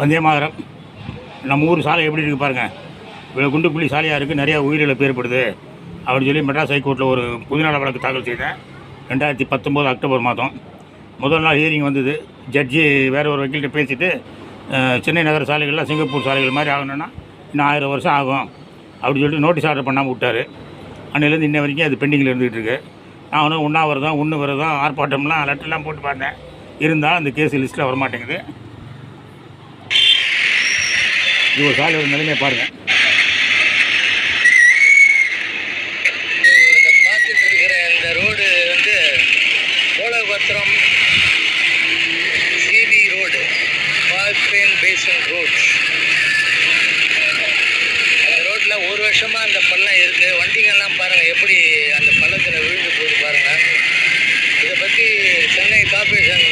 வந்தே மாதிரம். நம்ம ஊர் சாலை எப்படி இருக்குது பாருங்கள் இவ்வளோ குண்டு புள்ளி சாலையாக இருக்குது நிறையா உயிரிழப்பு ஏற்படுது அப்படின்னு சொல்லி மெட்ராஸ் ஹைகோர்ட்டில் ஒரு புதினால வழக்கு தாக்கல் செய்தேன். ரெண்டாயிரத்தி பத்தொம்போது அக்டோபர் மாதம். முதல் நாள் ஹியரிங் வந்தது. ஜட்ஜி வேறு ஒரு வக்கீல்கிட்ட பேசிவிட்டு சென்னை நகர சாலைகளில் சிங்கப்பூர் சாலைகள் மாதிரி ஆகணும்னா இன்னும் ஆயிரம் வருஷம் ஆகும். அப்படின்னு சொல்லிட்டு நோட்டீஸ் ஆர்டர் பண்ணாமல் விட்டார். அன்னையிலேருந்து இன்ன வரைக்கும் அது பெண்டிங்கில் இருந்துகிட்டு இருக்கு. நானும் உண்ணாவிரதம் உண்ணு விரதம் ஆர்ப்பாட்டம்லாம் லெட்டர்லாம் போட்டு பார்த்தேன். இருந்தால் அந்த கேஸ் லிஸ்ட்டில் வரமாட்டேங்குது. இது ஒரு சாலையோட நிலைமையை பாருங்கள் இந்த பார்த்துட்டு இருக்கிற ரோடு வந்து சிபி ரோடு அந்த ரோட்டில் ஒரு அந்த பள்ளம் இருக்குது வண்டிகள்லாம் பாருங்க எப்படி அந்த பள்ளத்தில் விழுந்து போகுது பாருங்க. இதை பற்றி சென்னை கார்பரேஷன்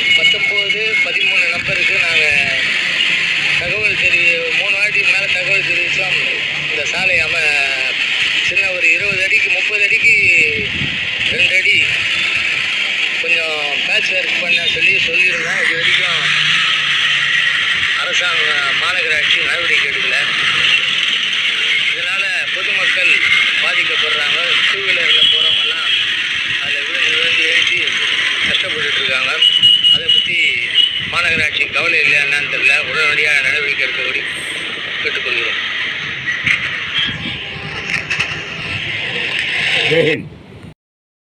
சாலை அம சின்ன ஒரு இருபது அடிக்கு முப்பது அடிக்கு ரெண்டு அடி. கொஞ்சம் பேட்ச் ஒர்க் பண்ண சொல்லி சொல்லியிருந்தேன் இது வரைக்கும் அரசாங்கம் மாநகராட்சி நடவடிக்கை எடுக்கல. இதனால் பொதுமக்கள் பாதிக்கப்படுறாங்க. டூ வீலரில் போகிறவங்கலாம் அதில் விழுந்து விழுந்து எழுதி கஷ்டப்பட்டுருக்காங்க Gehen!